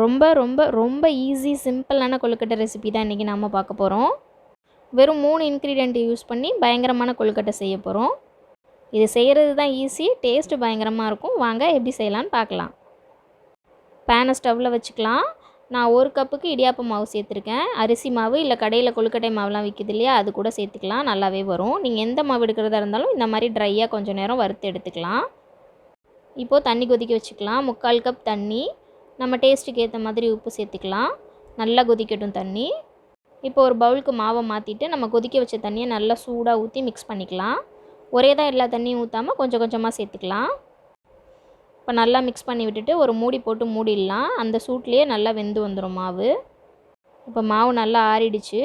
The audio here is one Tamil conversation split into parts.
ரொம்ப ரொம்ப ரொம்ப ஈஸி சிம்பிளான கொழுக்கட்டை ரெசிபி தான் இன்றைக்கி நாம் பார்க்க போகிறோம் வெறும் மூணு இன்க்ரீடியண்ட்டை யூஸ் பண்ணி பயங்கரமான கொழுக்கட்டை செய்ய போகிறோம் இது செய்கிறது தான் ஈஸி டேஸ்ட்டு பயங்கரமாக இருக்கும். வாங்க எப்படி செய்யலான்னு பார்க்கலாம். பேனை ஸ்டவ்வில் வச்சுக்கலாம். நான் ஒரு கப்புக்கு இடியாப்ப மாவு சேர்த்துருக்கேன். அரிசி மாவு இல்லை கடையில் கொழுக்கட்டை மாவுலாம் விற்கிது இல்லையா அது கூட சேர்த்துக்கலாம். நல்லாவே வரும். நீங்கள் எந்த மாவு எடுக்கிறதா இருந்தாலும் இந்த மாதிரி ட்ரையாக கொஞ்சம் நேரம் வறுத்து எடுத்துக்கலாம். இப்போது தண்ணி கொதிக்க வச்சுக்கலாம். முக்கால் கப் தண்ணி. நம்ம டேஸ்ட்டுக்கு ஏற்ற மாதிரி உப்பு சேர்த்துக்கலாம். நல்லா கொதிக்கட்டும் தண்ணி. இப்போ ஒரு பவுலுக்கு மாவை மாற்றிட்டு நம்ம கொதிக்க வச்ச தண்ணியை நல்லா சூடாக ஊற்றி மிக்ஸ் பண்ணிக்கலாம். ஒரே தான் எல்லா தண்ணியும் ஊற்றாமல் கொஞ்சம் கொஞ்சமாக சேர்த்துக்கலாம். இப்போ நல்லா மிக்ஸ் பண்ணி விட்டுட்டு ஒரு மூடி போட்டு மூடிடலாம். அந்த சூட்லேயே நல்லா வெந்து வந்துடும் மாவு. இப்போ மாவு நல்லா ஆறிடுச்சு.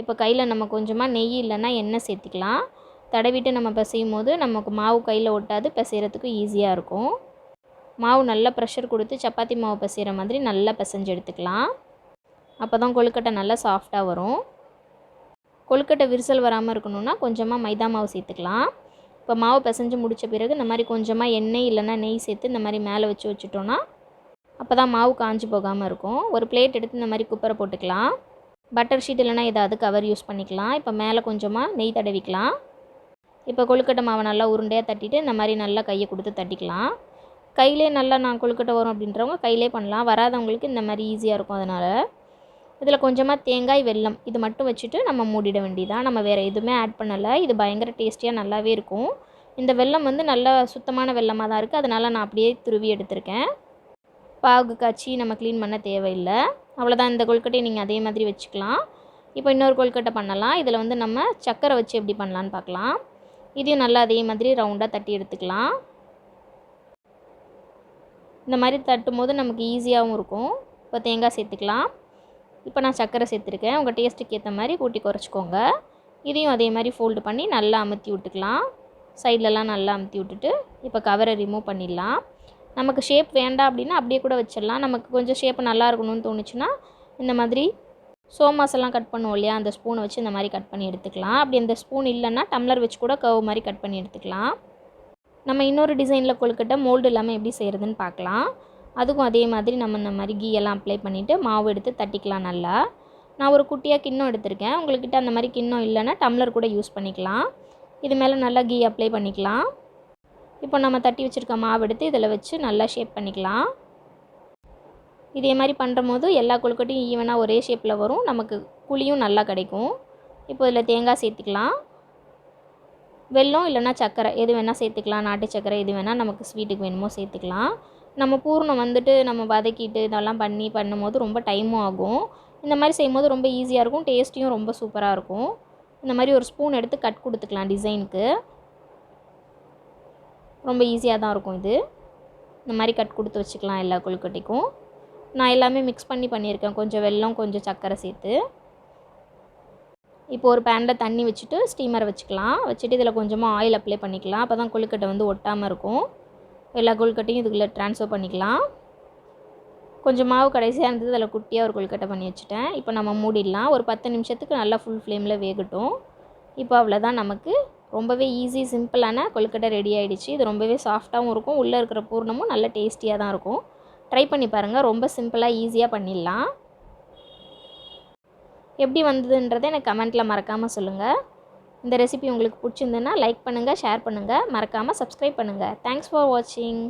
இப்போ கையில் நம்ம கொஞ்சமாக நெய் இல்லைன்னா எண்ணெய் சேர்த்துக்கலாம். தடவிட்டு நம்ம பிசையும் போது நமக்கு மாவு கையில் ஒட்டாது பிசைகிறதுக்கு ஈஸியாக இருக்கும். மாவு நல்லா ப்ரெஷர் கொடுத்து சப்பாத்தி மாவு பசைகிற மாதிரி நல்லா பிசைஞ்சு எடுத்துக்கலாம். அப்போ தான் கொழுக்கட்டை நல்லா சாஃப்டாக வரும். கொழுக்கட்டை விரிசல் வராமல் இருக்கணும்னா கொஞ்சமாக மைதா மாவு சேர்த்துக்கலாம். இப்போ மாவு பிசைஞ்சு முடித்த பிறகு இந்த மாதிரி கொஞ்சமாக எண்ணெய் இல்லைன்னா நெய் சேர்த்து இந்த மாதிரி மேலே வச்சு வச்சுட்டோன்னா அப்போ தான் மாவு காஞ்சி போகாமல் இருக்கும். ஒரு பிளேட் எடுத்து இந்த மாதிரி குப்பரை போட்டுக்கலாம். பட்டர் ஷீட் இல்லைனா ஏதாவது கவர் யூஸ் பண்ணிக்கலாம். இப்போ மேலே கொஞ்சமாக நெய் தடவிக்கலாம். இப்போ கொழுக்கட்டை மாவை நல்லா உருண்டையாக தட்டிட்டு இந்த மாதிரி நல்லா கையை கொடுத்து தட்டிக்கலாம். கையிலே நல்லா நான் கொழுக்கட்டை வரும் அப்படின்றவங்க கையிலே பண்ணலாம். வராதவங்களுக்கு இந்த மாதிரி ஈஸியாக இருக்கும் அதனால். இதில் கொஞ்சமாக தேங்காய் வெல்லம் இது மட்டும் வச்சுட்டு நம்ம மூடிட வேண்டியதான் நம்ம வேறு எதுவுமே ஆட் பண்ணலை. இது பயங்கர டேஸ்டியாக நல்லாவே இருக்கும். இந்த வெல்லம் வந்து நல்லா சுத்தமான வெல்லமாக தான் இருக்குது அதனால் நான் அப்படியே துருவி எடுத்திருக்கேன். பாகு காய்ச்சி நம்ம க்ளீன் பண்ண தேவையில்லை. அவ்வளோதான் இந்த கொழுக்கட்டையை நீங்கள் அதே மாதிரி வச்சுக்கலாம். இப்போ இன்னொரு கொழுக்கட்டை பண்ணலாம். இதில் வந்து நம்ம சக்கரை வச்சு எப்படி பண்ணலான்னு பார்க்கலாம். இதையும் நல்லா அதே மாதிரி ரவுண்டாக தட்டி எடுத்துக்கலாம். இந்த மாதிரி தட்டும் போது நமக்கு ஈஸியாகவும் இருக்கும். இப்போ தேங்காய் சேர்த்துக்கலாம். இப்போ நான் சர்க்கரை சேர்த்துருக்கேன். உங்கள் டேஸ்ட்டுக்கு ஏற்ற மாதிரி கூட்டி குறைச்சிக்கோங்க. இதையும் அதே மாதிரி ஃபோல்டு பண்ணி நல்லா அமுத்தி விட்டுக்கலாம். சைட்லலாம் நல்லா அமுத்தி விட்டுட்டு இப்போ கவரை ரிமூவ் பண்ணிடலாம். நமக்கு ஷேப் வேண்டாம் அப்படின்னா அப்படியே கூட வச்சிடலாம். நமக்கு கொஞ்சம் ஷேப் நல்லா இருக்கணும்னு தோணுச்சுன்னா இந்த மாதிரி சோமாசெல்லாம் கட் பண்ணுவோம் இல்லையா? அந்த ஸ்பூனை வச்சு இந்த மாதிரி கட் பண்ணி எடுத்துக்கலாம். அப்படி அந்த ஸ்பூன் இல்லைன்னா டம்ளர் வச்சு கூட கவு மாதிரி கட் பண்ணி எடுத்துக்கலாம். நம்ம இன்னொரு டிசைனில் கொழுக்கட்டை மோல்டு இல்லாமல் எப்படி செய்கிறதுன்னு பார்க்கலாம். அதுக்கும் அதே மாதிரி நம்ம இந்த மாதிரி கீ எல்லாம் அப்ளை பண்ணிவிட்டு மாவு எடுத்து தட்டிக்கலாம் நல்லா. நான் ஒரு குட்டியாக கிண்ணம் எடுத்திருக்கேன். உங்கள்கிட்ட அந்த மாதிரி கிண்ணம் இல்லைன்னா டம்ளர் கூட யூஸ் பண்ணிக்கலாம். இது மேலே நல்லா கீ அப்ளை பண்ணிக்கலாம். இப்போ நம்ம தட்டி வச்சுருக்க மாவு எடுத்து இதில் வச்சு நல்லா ஷேப் பண்ணிக்கலாம். இதே மாதிரி பண்ணுற போது எல்லா கொழுக்கட்டையும் ஈவனாக ஒரே ஷேப்பில் வரும். நமக்கு குழியும் நல்லா கிடைக்கும். இப்போ இதில் தேங்காய் சேர்த்துக்கலாம். வெல்லம் இல்லைன்னா சர்க்கரை எது வேணால் சேர்த்துக்கலாம். நாட்டு சர்க்கரை எது வேணால் நமக்கு ஸ்வீட்டுக்கு வேணுமோ சேர்த்துக்கலாம். நம்ம பூர்ணம் வந்துட்டு நம்ம வதக்கிட்டு இதெல்லாம் பண்ணி பண்ணும்போது ரொம்ப டைமும் ஆகும். இந்த மாதிரி செய்யும்போது ரொம்ப ஈஸியாக இருக்கும். டேஸ்ட்டையும் ரொம்ப சூப்பராக இருக்கும். இந்த மாதிரி ஒரு ஸ்பூன் எடுத்து கட் கொடுத்துக்கலாம் டிசைனுக்கு ரொம்ப ஈஸியாக தான் இருக்கும் இது. இந்த மாதிரி கட் கொடுத்து வச்சுக்கலாம் எல்லா கொழுக்கட்டைக்கும். நான் எல்லாமே மிக்ஸ் பண்ணி பண்ணியிருக்கேன். கொஞ்சம் வெல்லம் கொஞ்சம் சர்க்கரை சேர்த்து. இப்போ ஒரு பேனில் தண்ணி வச்சுட்டு ஸ்டீமரை வச்சுக்கலாம். வச்சுட்டு இதில் கொஞ்சமாக ஆயில் அப்ளை பண்ணிக்கலாம். அப்போ தான் கொழுக்கட்டை வந்து ஒட்டாமல் இருக்கும். எல்லா கொழுக்கட்டையும் இதுக்குள்ளே ட்ரான்ஸ்ஃபர் பண்ணிக்கலாம். கொஞ்சம் மாவு கடைசியாக இருந்தது அதில் குட்டியாக ஒரு கொழுக்கட்டை பண்ணி வச்சுட்டேன். இப்போ நம்ம மூடிடலாம். ஒரு பத்து நிமிஷத்துக்கு நல்லா ஃபுல் ஃப்ளேமில் வேகட்டும். இப்போ அவ்வளோதான் நமக்கு. ரொம்பவே ஈஸி சிம்பிளான கொழுக்கட்டை ரெடி ஆகிடுச்சு இது ரொம்பவே சாஃப்டாகவும் இருக்கும். உள்ளே இருக்கிற பூர்ணமும் நல்ல டேஸ்டியாக தான் இருக்கும். ட்ரை பண்ணி பாருங்கள் ரொம்ப சிம்பிளாக ஈஸியாக பண்ணிடலாம். எப்படி வந்ததுன்றதை எனக்கு கமெண்ட்டில் மறக்காமல் சொல்லுங்கள் இந்த ரெசிபி உங்களுக்கு பிடிச்சிருந்துன்னா லைக் பண்ணுங்கள் ஷேர் பண்ணுங்கள் மறக்காமல் சப்ஸ்கிரைப் பண்ணுங்கள் தேங்க்ஸ் ஃபார் வாட்சிங்